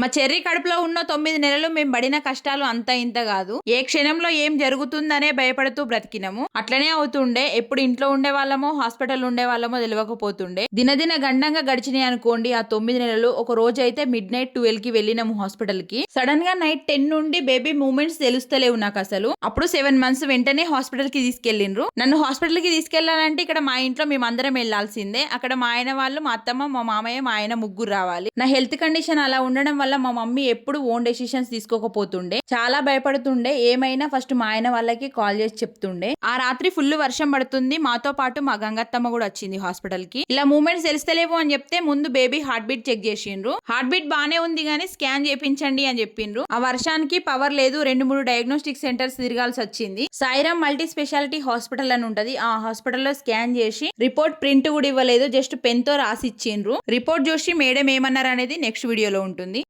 మా చెర్రి కడుపులో ఉన్న తొమ్మిది నెలలు మేము పడిన కష్టాలు అంత ఇంత కాదు. ఏ క్షణంలో ఏం జరుగుతుందనే భయపడుతూ బ్రతికినము. అట్లనే అవుతుండే. ఎప్పుడు ఇంట్లో ఉండే వాళ్ళమో హాస్పిటల్ ఉండే వాళ్ళమో తెలియకపోతుండే దినదిన గండంగా గడిచినాయి అనుకోండి ఆ తొమ్మిది నెలలు ఒక రోజు అయితే మిడ్ నైట్ ట్వెల్వ్కి వెళ్ళినాము హాస్పిటల్కి. సడన్గా నైట్ టెన్ నుండి బేబీ మూమెంట్స్ తెలుస్తలేవు నాకు అసలు అప్పుడు సెవెన్ మంత్స్ వెంటనే హాస్పిటల్కి తీసుకెళ్ళిండ్రు నన్ను హాస్పిటల్కి తీసుకెళ్ళాలంటే ఇక్కడ మా ఇంట్లో మేమందరం వెళ్ళాల్సిందే అక్కడ మా ఆయన వాళ్ళు మా అత్తమ్మ మా మామయ్య మా ఆయన ముగ్గురు రావాలి. నా హెల్త్ కండిషన్ అలా ఉండడం వల్ల మా మమ్మీ ఎప్పుడు ఓన్ డెసిషన్స్ తీసుకోకపోతుండే. చాలా భయపడుతుండే. ఏమైనా ఫస్ట్ మా ఆయన వాళ్ళకి కాల్ చేసి చెప్తుండే. ఆ రాత్రి ఫుల్ వర్షం పడుతుంది. మాతో పాటు మా గంగత్తమ్మ కూడా వచ్చింది హాస్పిటల్కి ఇలా మూమెంట్స్ తెలుస్తలేవు అని చెప్తే ముందు బేబీ హార్ట్ బీట్ చెక్ చేసిండ్రు. హార్ట్ బీట్ బానే ఉంది కానీ స్కాన్ చేపించండి అని చెప్పిండ్రు. ఆ వర్షానికి పవర్ లేదు. రెండు మూడు డయాగ్నోస్టిక్ సెంటర్స్ తిరగాల్సి వచ్చింది. సాయిరామ్ మల్టీ స్పెషాలిటీ హాస్పిటల్ అని ఉంటది. ఆ హాస్పిటల్లో స్కాన్ చేసి రిపోర్ట్ ప్రింట్ కూడా ఇవ్వలేదు. జస్ట్ పెన్తో రాసి ఇచ్చిండ్రు రిపోర్ట్ చూసి మేడం ఏమన్నారు అనేది నెక్స్ట్ వీడియోలో ఉంటుంది.